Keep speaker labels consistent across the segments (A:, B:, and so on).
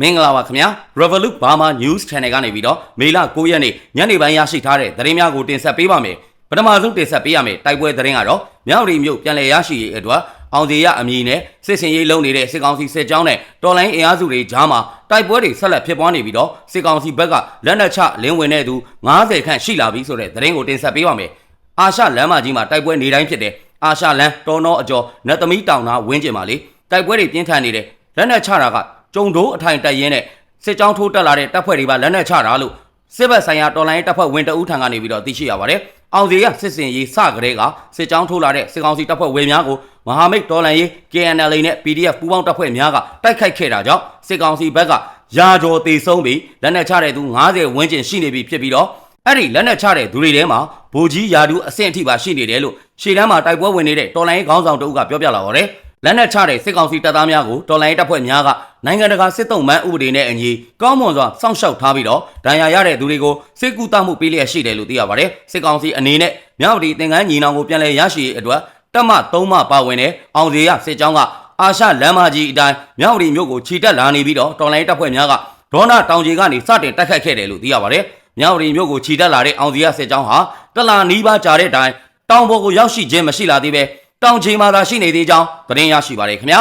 A: မင်္ဂလာပါခင်ဗျာ Revolut Burma News Channel ကနေပြီးတော့မေလ9ရက်နေ့ညနေပိုင်းရရှိထားတဲ့သတင်းများကိုတင်ဆက်ပေးပါမယ်ပထမဆုံးတင်ဆက်ပေးရမယ်တိုက်ပွဲသတင်းကတော့မြောက်ရီမြို့ပြန်လည်ရရှိရေးအတွက်အောင်စီရအမည်နဲ့စစ်စင်ရေးလုံးနေတဲ့စစ်ကောင်စီစစ်ကြောင်းနဲ့တော်လိုင်းအင်အားစုတွေကြားမှာတိုက်ပွဲတွေဆက်လက်ဖြစ်ပွားနေပြီးတော့စစ်ကောင်စီဘက်ကလက်နက်ချလင်းဝင်တဲ့သူ90ခန့်ရှိလာပြီဆိုတဲ့သတင်းကိုတင်ဆက်ပေးပါမယ်အာရှလမ်းမကြီးမှာတိုက်ပွဲနေတိုင်းဖြစ်တယ်အာရှလမ်းတော်နောအကျော်နတ်သမီးတောင်နာဝင်းကျင်မှာလေတိုက်ပွဲတွေပြင်းထန်နေတယ်လက်နက်ချတာက ကြုံတိုးအထိုင်တက်ရင်းနဲ့စစ်ကြောင်းထိုးတက်လာတဲ့တပ်ဖွဲ့တွေပါလက်နက်ချတာလို့စစ်ဘက်ဆိုင်ရာတော်လိုင်းတပ်ဖွဲ့ဝင်တအူးထံကနေပြီးတော့သိရှိရပါတယ်။အောင်စီရစစ်စင်ရေးစကတဲ့ကစစ်ကြောင်းထိုးလာတဲ့စစ်ကောင်စီတပ်ဖွဲ့ဝင်များကိုမဟာမိတ်တော်လိုင်းရေး KNL နဲ့ PDF ပူးပေါင်းတပ်ဖွဲ့များကတိုက်ခိုက်ခဲ့တာကြောင့်စစ်ကောင်စီဘက်ကရာကျော်တေဆုံးပြီးလက်နက်ချတဲ့သူ90ဝန်းကျင်ရှိနေပြီဖြစ်ပြီးတော့အဲ့ဒီလက်နက်ချတဲ့သူတွေထဲမှာဗိုလ်ကြီးယာဒူအဆင့်အထိပါရှိနေတယ်လို့ရှေ့တန်းမှာတိုက်ပွဲဝင်နေတဲ့တော်လိုင်းခေါင်းဆောင်တအုပ်ကပြောပြလာပါတယ်။ လက်နက်ချတဲ့စစ်ကောင်စီတပ်သားများကိုတော်လိုင်းတပ်ဖွဲ့များကနိုင်ငံတကာစစ်တုံးမှန်းဥပဒေနဲ့အညီကောင်းမွန်စွာစောင့်ရှောက်ထားပြီးတော့ဒဏ်ရာရတဲ့သူတွေကိုစစ်ကူတမှုပေးလျက်ရှိတယ်လို့သိရပါတယ်စစ်ကောင်စီအနေနဲ့မြောက်ဒီသင်္ကန်းညီနောင်ကိုပြန်လည်ရရှိရေးအတွက်တပ်မ3မှပါဝင်တဲ့အောင်စီရစစ်ကြောင်းကအာရှလမ်းမကြီးအတိုင်းမြောက်ဒီမြို့ကိုခြိတက်လာနေပြီးတော့တော်လိုင်းတပ်ဖွဲ့များကဒေါနာတောင်ကြီးကနေစတင်တိုက်ခတ်ခဲ့တယ်လို့သိရပါတယ်မြောက်ဒီမြို့ကိုခြိတက်လာတဲ့အောင်စီရစစ်ကြောင်းဟာတလာနီးပါးကြာတဲ့တိုင်တောင်ပေါ်ကိုရောက်ရှိခြင်းမရှိလာသေးပဲ တောင်ချိန်မှာသာရှိနေသေးကြောင်းသတင်းရရှိပါတယ်ခင်ဗျာ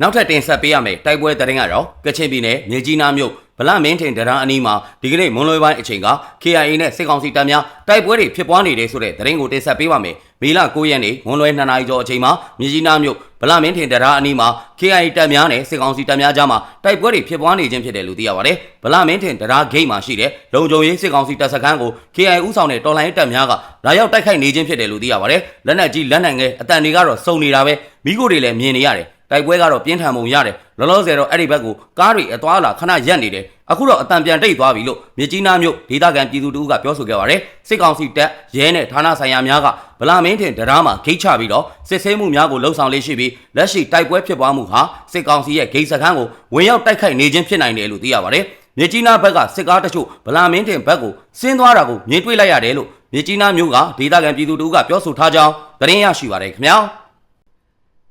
A: နောက်ထပ်တင်ဆက်ပေးရမယ်တိုက်ပွဲသတင်းကတော့ကချင်ပြည်နယ်မြေကြီးနားမြို့ဗ လမင်းထင်တရားအနီးမှာဒီကနေ့မွန်လွယ်ပိုင်းအချိန်က KIA နဲ့စစ်ကောင်စီတပ်များတိုက်ပွဲတွေဖြစ်ပွားနေတယ်ဆိုတဲ့သတင်းကိုတင်ဆက်ပေးပါမယ်မေလ9ရက်နေ့မွန်လွယ်2နာရီကျော်အချိန်မှာမြေကြီးနားမြို့ဗလမင်းထင်တရားအနီးမှာ KIA တပ်များနဲ့စစ်ကောင်စီတပ်များကြားမှာတိုက်ပွဲတွေဖြစ်ပွားနေခြင်းဖြစ်တယ်လို့သိရပါတယ်ဗလမင်းထင်တရားဂိတ်မှာရှိတဲ့လုံခြုံရေးစစ်ကောင်စီတပ်စခန်းကို KIA ဥဆောင်တဲ့တော်လိုင်းတပ်များကလာရောက်တိုက်ခိုက်နေခြင်းဖြစ်တယ်လို့သိရပါတယ်လက်နက်ကြီးလက်နက်ငယ်အတန်တွေကတော့စုံနေတာပဲမိကိုတွေလည်းမြင်နေရတယ် တိုက်ပွဲကတော့ပြင်းထန်ပုံရတယ်လောလောဆယ်တော့အဲ့ဒီဘက်ကိုကားတွေအသွားလာခဏရက်နေတယ်အခုတော့အတန်ပြန်တိတ်သွားပြီလို့မြကြီးနားမြို့ဒေသခံပြည်သူတို့ကပြောဆိုခဲ့ပါတယ်စစ်ကောင်စီတပ်ရဲနဲ့ဌာနဆိုင်ရာများကဗလာမင်းထင်တရားမှာဂိတ်ချပြီးတော့စစ်ဆေးမှုများကိုလှုံ့ဆော်လေးရှိပြီးလက်ရှိတိုက်ပွဲဖြစ်ပွားမှုဟာစစ်ကောင်စီရဲ့ဂိတ်စခန်းကိုဝင်ရောက်တိုက်ခိုက်နေခြင်းဖြစ်နိုင်တယ်လို့သိရပါတယ်မြကြီးနားဘက်ကစစ်ကားတချို့ဗလာမင်းထင်ဘက်ကိုဆင်းသွားတာကိုမြင်တွေ့လိုက်ရတယ်လို့မြကြီးနားမြို့ကဒေသခံပြည်သူတို့ကပြောဆိုထားကြောင်းသတင်းရရှိပါတယ်ခင်ဗျာ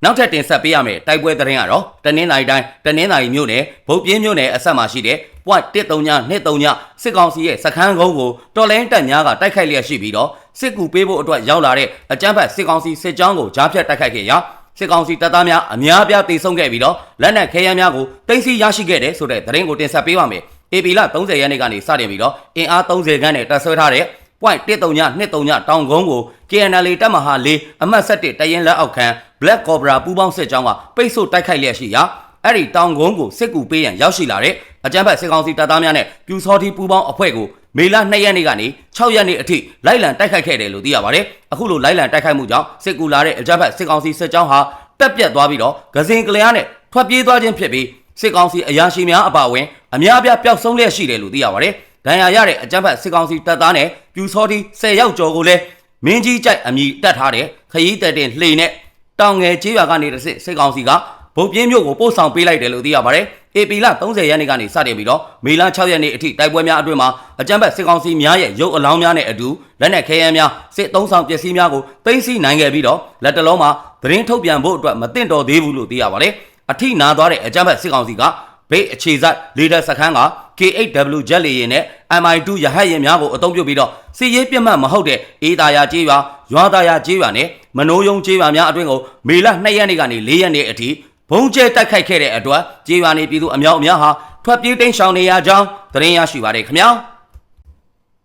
A: နောက်ထပ်တင်ဆက်ပေးရမယ့်တိုက်ပွဲသတင်းကတော့တနင်္လာရီတိုင်းတနင်္လာရီမြို့နယ်ဗုတ်ပြင်းမြို့နယ်အဆက်မှာရှိတဲ့ point 139 239စစ်ကောင်စီရဲ့စခန်းကုန်းကိုတော်လိုင်းတပ်များကတိုက်ခိုက်လျက်ရှိပြီးတော့စစ်ကူပေးဖို့အတွက်ရောက်လာတဲ့အကြမ်းဖက်စစ်ကောင်စီစစ်ကြောင်းကိုကြားဖြတ်တိုက်ခိုက်ခဲ့ရာစစ်ကောင်စီတပ်သားများအများပြားတေဆုံးခဲ့ပြီးတော့လက်နက်ခဲယမ်းများကိုတင်စီရရှိခဲ့တဲ့ဆိုတဲ့သတင်းကိုတင်ဆက်ပေးပါမယ်။ AP လ30ရက်နေ့ကနေစတင်ပြီးတော့အင်အား30ခန်းနဲ့တပ်ဆွဲထားတဲ့ point 139 239တောင်ကုန်းကို KNL တပ်မဟာ၄အမှတ်7တရင်လက်အောက်ခံ Black Cobra ပူးပေါင်းစစ်ကြောင်းကပိတ်ဆို့တိုက်ခိုက်လျက်ရှိရာအဲ့ဒီတောင်ကုန်းကိုစစ်ကူပေးရန်ရောက်ရှိလာတဲ့အကြမ်းဖက်စစ်ကောင်စီတပ်သားများနဲ့ပြူစောတိပူးပေါင်းအဖွဲ့ကိုမေလ2ရက်နေ့ကနေ6ရက်နေ့အထိလိုက်လံတိုက်ခိုက်ခဲ့တယ်လို့သိရပါတယ်။အခုလိုလိုက်လံတိုက်ခိုက်မှုကြောင့်စစ်ကူလာတဲ့အကြမ်းဖက်စစ်ကောင်စီစစ်ကြောင်းဟာတက်ပြတ်သွားပြီးတော့ဂဇင်ကလျားနဲ့ထွက်ပြေးသွားခြင်းဖြစ်ပြီးစစ်ကောင်စီအရာရှိများအပါအဝင်အများအပြားပျောက်ဆုံးလျက်ရှိတယ်လို့သိရပါတယ်။ဒဏ်ရာရတဲ့အကြမ်းဖက်စစ်ကောင်စီတပ်သားနဲ့ပြူစောတိ10ယောက်ကျော်ကိုလည်းမင်းကြီးကြိုက်အမိတက်ထားတဲ့ခရီးတက်တင်လှေနဲ့ တောင်ငယ်ကျေးရွာကနေတစ်စစ်စစ်ကောင်စီကဗုတ်ပြင်းမြို့ကိုပို့ဆောင်ပေးလိုက်တယ်လို့သိရပါတယ်။ AP လ30ရက်နေ့ကနေစတင်ပြီးတော့မေလ6ရက်နေ့အထိတိုက်ပွဲများအတွင်းမှာအကြမ်းဖက်စစ်ကောင်စီများရဲ့ရုပ်အလောင်းများနဲ့အတူလက်နက်ခဲယမ်းများစစ်သုံးဆောင်ပစ္စည်းများကိုသိမ်းဆည်းနိုင်ခဲ့ပြီးတော့လက်တလုံးမှာသတင်းထုတ်ပြန်ဖို့အတွက်မသင့်တော်သေးဘူးလို့သိရပါတယ်။အထိနာသွားတဲ့အကြမ်းဖက်စစ်ကောင်စီကဘေးအခြေစိုက်လေဒါစခန်းက K8W ဂျက်လေယာဉ်နဲ့ MI2 ရဟတ်ယာဉ်များကိုအသုံးပြုပြီးတော့စီရေးပြတ်မှတ်မဟုတ်တဲ့အေးသားယာကျေးရွာရွာသားယာကျေးရွာနဲ့ မနိုးယုံကျေးရွာများအတွင်းကိုမေလ2ရက်နေ့ကနေ4ရက်နေ့အထိဘုံကျဲတိုက်ခိုက်ခဲ့တဲ့အတွက်ကျေးရွာနေပြည်သူအများအများဟာထွက်ပြေးတိမ်းရှောင်နေရကြောင်းသတင်းရရှိပါတယ်ခင်ဗျာ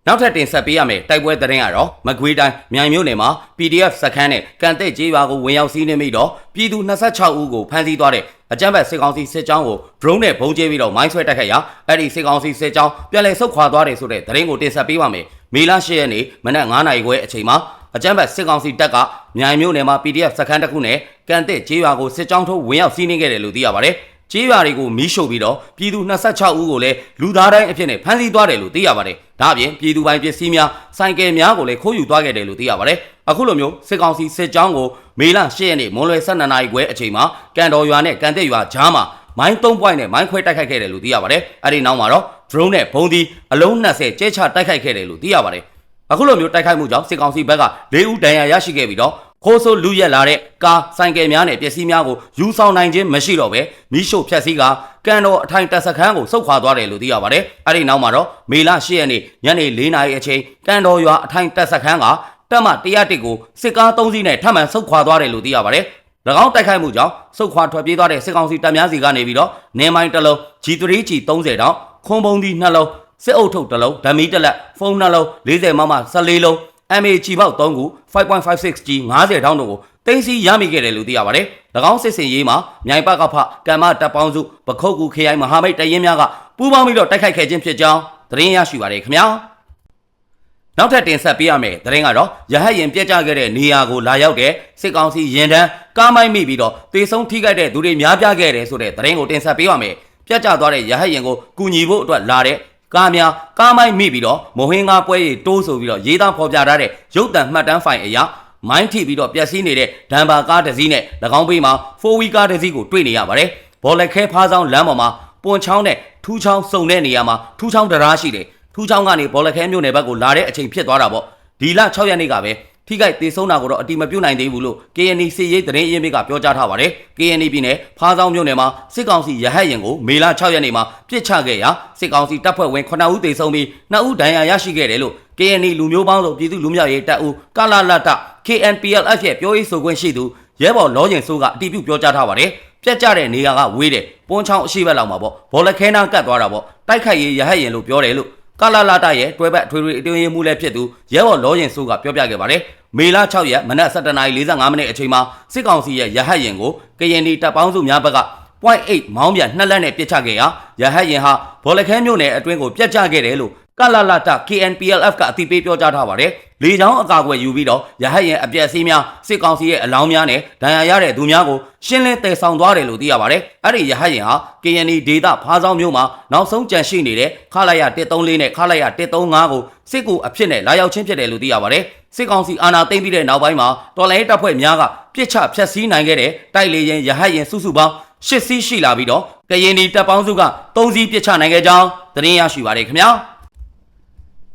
A: နောက်ထပ်တင်ဆက်ပေးရမယ့်တိုက်ပွဲသတင်းကတော့မကွေးတိုင်းမြိုင်မြို့နယ်မှာ PDF စခန်းနဲ့ကန်တဲ့ကျေးရွာကိုဝင်ရောက်စီးနှင်းပြီးတော့ပြည်သူ26ဦးကိုဖမ်းဆီးသွားတဲ့အကြမ်းဖက်စစ်ကောင်စီစစ်ကြောင်းကို drone နဲ့ပုံကျဲပြီးတော့မိုင်းဆွဲတိုက်ခိုက်ရာအဲ့ဒီစစ်ကောင်စီစစ်ကြောင်းပြန်လည်ဆုတ်ခွာသွားတယ်ဆိုတဲ့သတင်းကိုတင်ဆက်ပေးပါမယ်။မေလ10ရက်နေ့မနက်9:00နာရီခွဲအချိန်မှာ အကြမ်းဖက်စစ်ကောင်စီတပ်ကမြိုင်မြို့နယ်မှာ PDF စခန်းတစ်ခုနဲ့ကန်တဲ့ကျေးရွာကိုစစ်ကြောင်းထိုးဝင်ရောက်စီးနှင်းခဲ့တယ်လို့သိရပါတယ်။ကျေးရွာတွေကိုမီးရှို့ပြီးတော့ပြည်သူ26ဦးကိုလည်းလူသားတိုင်းအဖြစ်နဲ့ဖမ်းဆီးသွားတယ်လို့သိရပါတယ်။ဒါအပြင်ပြည်သူပိုင်ပစ္စည်းများစိုက်ကယ်များကိုလည်းခိုးယူသွားခဲ့တယ်လို့သိရပါတယ်။အခုလိုမျိုးစစ်ကောင်စီစစ်ကြောင်းကိုမေလ10ရက်နေ့မွန်လွယ်12နာရီခွဲအချိန်မှာကန်တော်ရွာနဲ့ကန်တဲ့ရွာကြားမှာမိုင်း3ပွိုင်းနဲ့မိုင်းခွဲတိုက်ခိုက်ခဲ့တယ်လို့သိရပါတယ်။အဲဒီနောက်မှာတော့ drone နဲ့ဘုံဒီအလုံး20ကျဲချတိုက်ခိုက်ခဲ့တယ်လို့သိရပါတယ်။ အခုလိုမျိုးတိုက်ခိုက်မှုကြောင့်စစ်ကောင်စီဘက်က၄ဦးဒဏ်ရာရရှိခဲ့ပြီးတော့ခိုးဆိုးလူရက်လာတဲ့ကားဆိုင်ကယ်များနဲ့ပစ္စည်းများကိုယူဆောင်နိုင်ခြင်းမရှိတော့ပဲမိရှို့ဖျက်ဆီးကကန်တော်အထိုင်တပ်စခန်းကိုစုခွာသွားတယ်လို့သိရပါတယ်။အဲဒီနောက်မှာတော့မေလ10ရက်နေ့ညနေ4နာရီအချိန်ကန်တော်ရွာအထိုင်တပ်စခန်းကတပ်မ101ကိုစစ်ကား3စီးနဲ့ထပ်မံစုခွာသွားတယ်လို့သိရပါတယ်။၎င်းတိုက်ခိုက်မှုကြောင့်စုခွာထွက်ပြေးသွားတဲ့စစ်ကောင်စီတပ်များစီကနေပြီးတော့နေမိုင်းတစ်လုံး G3G 30 တောင်ခွန်ပုံဒီနှလုံး စစ်အုပ်ထုတ်တစ်လုံးဓမီတစ်လက်ဖုန်းနှလုံး40မမ14လုံး MA ချီပေါက်3ခု 5.56G 50တောင်းတို့ကိုတင်စီရမိခဲ့တယ်လို့သိရပါတယ်။၎င်းစစ်စင်ရေးမှာမြိုင်ပကဖကမ္မတပ်ပေါင်းစုပခုတ်ကူခရိုင်မဟာမိတ်တရင်များကပူးပေါင်းပြီးတော့တိုက်ခိုက်ခဲ့ခြင်းဖြစ်ကြောင်းသတင်းရရှိပါတယ်ခင်ဗျာ။နောက်ထပ်တင်ဆက်ပေးရမယ်သတင်းကတော့ရဟတ်ရင်ပြက်ကျခဲ့တဲ့နေရာကိုလာရောက်တဲ့စစ်ကောင်စီရင်တန်းကားမိုက်မိပြီးတော့တေဆုံးထိခိုက်တဲ့သူတွေများပြားခဲ့တယ်ဆိုတဲ့သတင်းကိုတင်ဆက်ပေးရမယ်။ပြက်ကျသွားတဲ့ရဟတ်ရင်ကိုကူညီဖို့အတွက်လာတဲ့ ကားများကားမိုက်မိပြီးတော့မဟင်းကားပွဲရီတိုးဆိုပြီးတော့ရေးသားဖော်ပြထားတဲ့ရုပ်တံမှတ်တမ်းဖိုင်အရာမိုင်းထိပြီးတော့ပျက်စီးနေတဲ့ဒံပါကားတစ်စီးနဲ့၎င်းဘေးမှာ4 wheel ကားတစ်စီးကိုတွေ့နေရပါတယ်။ဘော်လက်ခဲဖားဆောင်လမ်းပေါ်မှာပွန်ချောင်းနဲ့ထူးချောင်းစုံတဲ့နေရာမှာထူးချောင်းတရားရှိတယ်။ထူးချောင်းကနေဘော်လက်ခဲမြို့နယ်ဘက်ကိုလာတဲ့အချိန်ဖြစ်သွားတာပေါ့။ဒီလ6ရက်နေ့ကပဲ ထိခိုက်သေးဆုံးတာကိုတော့အတိမပြုတ်နိုင်သေးဘူးလို့ KNY စစ်ရေးသတင်းအရင်းမြစ်ကပြောကြားထားပါတယ်။ KNY ပြည်နယ်ဖားဆောင်မြို့နယ်မှာစစ်ကောင်စီရဟတ်ရင်ကိုမေလ6ရက်နေ့မှာပြစ်ချခဲ့ရာစစ်ကောင်စီတပ်ဖွဲ့ဝင်9ဦးသေဆုံးပြီး2ဦးဒဏ်ရာရရှိခဲ့တယ်လို့ KNY လူမျိုးပေါင်းစုံပြည်သူလူမျိုးရေးတပ်ဦးကလာလတ KNPLF ရဲ့ပြောရေးဆိုခွင့်ရှိသူရဲဘော်လောရင်စိုးကအတိပြုပြောကြားထားပါတယ်။ပြက်ကြတဲ့နေရာကဝေးတယ်။ပွန်းချောင်းအရှိဘက်လောက်မှာပေါ့။ဘောလခဲနာကတ်သွားတာပေါ့။တိုက်ခိုက်ရေးရဟတ်ရင်လို့ပြောတယ်လို့ ကလာလာတရဲ့တွဲဘက်အထွေထွေအတွင်းရေးမှူးလည်းဖြစ်သူရဲဘော်လောရင်စိုးကပြောပြခဲ့ပါတယ်။မေလ6ရက်မနက်7:45မိနစ်အချိန်မှာစစ်ကောင်စီရဲ့ရဟတ်ရင်ကိုကရင်ဒီတပ်ပေါင်းစုများဘက်က0.8မောင်းပြန်နှစ်လက်နဲ့ပစ်ချခဲ့ရာရဟတ်ရင်ဟာဘောလခဲမြို့နယ်အတွင်းကိုပြက်ကျခဲ့တယ်လို့ ကလာလာတ KNPLF ကအတိပေးပြောကြားထားပါတယ်။လေချောင်းအကာအကွယ်ယူပြီးတော့ရဟတ်ရင်အပြက်စီးများစစ်ကောင်စီရဲ့အလောင်းများနဲ့ဒဏ်ရာရတဲ့သူများကိုရှင်းလင်းတည်ဆောင်သွားတယ်လို့သိရပါတယ်။အဲ့ဒီရဟတ်ရင်ဟာ KNY ဒေတာဖားဆောင်မြို့မှာနောက်ဆုံးကြန့်ရှိနေတဲ့ခလာရ134နဲ့ခလာရ135ကိုစစ်ကူအဖြစ်နဲ့လာရောက်ချင်းဖြစ်တယ်လို့သိရပါတယ်။စစ်ကောင်စီအာဏာသိမ်းပြီးတဲ့နောက်ပိုင်းမှာတော်လိုင်းတပ်ဖွဲ့များကပြစ်ချဖျက်ဆီးနိုင်ခဲ့တဲ့တိုက်လေရင်ရဟတ်ရင်စုစုပေါင်းရှစ်စီးရှိလာပြီးတော့ကရင်ဒီတပ်ပေါင်းစုက3စီးပြစ်ချနိုင်ခဲ့ကြောင်းသတင်းရရှိပါတယ်ခင်ဗျာ။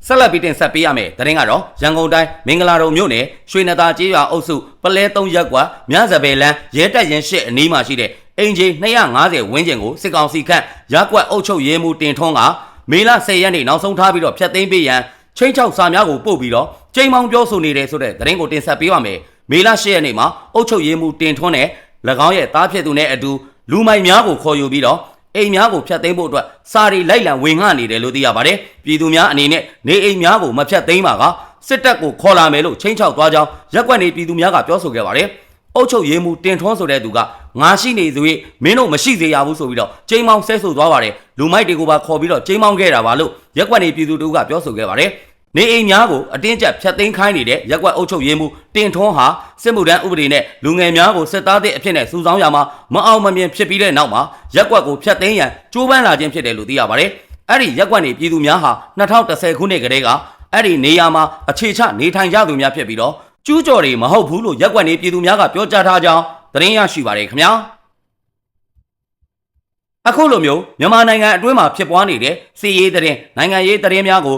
A: ဆက်လက်ပြီးတင်ဆက်ပေးရမယ်တရင်ကတော့ရန်ကုန်တိုင်းမင်္ဂလာတုံမြို့နယ်ရွှေနသာကျေးရွာအုပ်စုပလဲ3ရပ်ကွာမြစပယ်လန်းရဲတပ်ရင်ရှစ်အနီးမှာရှိတဲ့အင်ဂျီ250ဝန်းကျင်ကိုစစ်ကောင်စီခန့်ရပ်ကွက်အုပ်ချုပ်ရေးမှူးတင်ထွန်းကမေလ10ရက်နေ့နောက်ဆုံးထားပြီးတော့ဖျက်သိမ်းပေးရန်ချင်းချောက်စာများကိုပို့ပြီးတော့ချိန်မောင်ပြောဆိုနေတယ်ဆိုတဲ့တရင်ကိုတင်ဆက်ပေးပါမယ်မေလ10ရက်နေ့မှာအုပ်ချုပ်ရေးမှူးတင်ထွန်းနဲ့၎င်းရဲ့တားဖြစ်သူနဲ့အတူလူမိုက်များကိုခေါ်ယူပြီးတော့ အိမ်များကိုဖျက်သိမ်းဖို့အတွက်စာရီလိုက်လံဝင်ငှနေတယ်လို့သိရပါတယ်။ပြည်သူများအနေနဲ့နေအိမ်များကိုမဖျက်သိမ်းပါကစစ်တပ်ကိုခေါ်လာမယ်လို့ချိန်ချောက်သွားကြောင်းရက်ကွက်နေပြည်သူများကပြောဆိုခဲ့ပါတယ်။အုပ်ချုပ်ရေးမှူးတင်ထွန်းဆိုတဲ့သူကငါရှိနေသွေးမင်းတို့မရှိစေရဘူးဆိုပြီးတော့ချိန်မောင်းဆဲဆိုသွားပါတယ်။လူမိုက်တွေကိုပါခေါ်ပြီးတော့ချိန်မောင်းခဲ့တာပါလို့ရက်ကွက်နေပြည်သူတို့ကပြောဆိုခဲ့ပါတယ်။ နေအိမ်များကိုအတင်းကျပ်ဖျက်သိမ်းခိုင်းနေတဲ့ရက်ကွက်အုပ်ချုပ်ရေးမှူးတင်ထွန်းဟာစစ်မှုထမ်းဥပဒေနဲ့လူငယ်များကိုစစ်သားသည့်အဖြစ်နဲ့စူဆောင်းရမှာမအောင်မမြင်ဖြစ်ပြီးတဲ့နောက်မှာရက်ကွက်ကိုဖျက်သိမ်းရန်ကြိုးပမ်းလာခြင်းဖြစ်တယ်လို့သိရပါတယ်။အဲ့ဒီရက်ကွက်နေပြည်သူများဟာ2010ခုနှစ်ကတည်းကအဲ့ဒီနေရာမှာအခြေချနေထိုင်ကြသူများဖြစ်ပြီးတော့ကျူးကျော်တွေမဟုတ်ဘူးလို့ရက်ကွက်နေပြည်သူများကပြောကြားထားကြောင်းသတင်းရရှိပါတယ်ခင်ဗျာ။အခုလိုမျိုးမြန်မာနိုင်ငံအတွင်းမှာဖြစ်ပွားနေတဲ့စီးရေးတဲ့နိုင်ငံရေးတဲ့များကို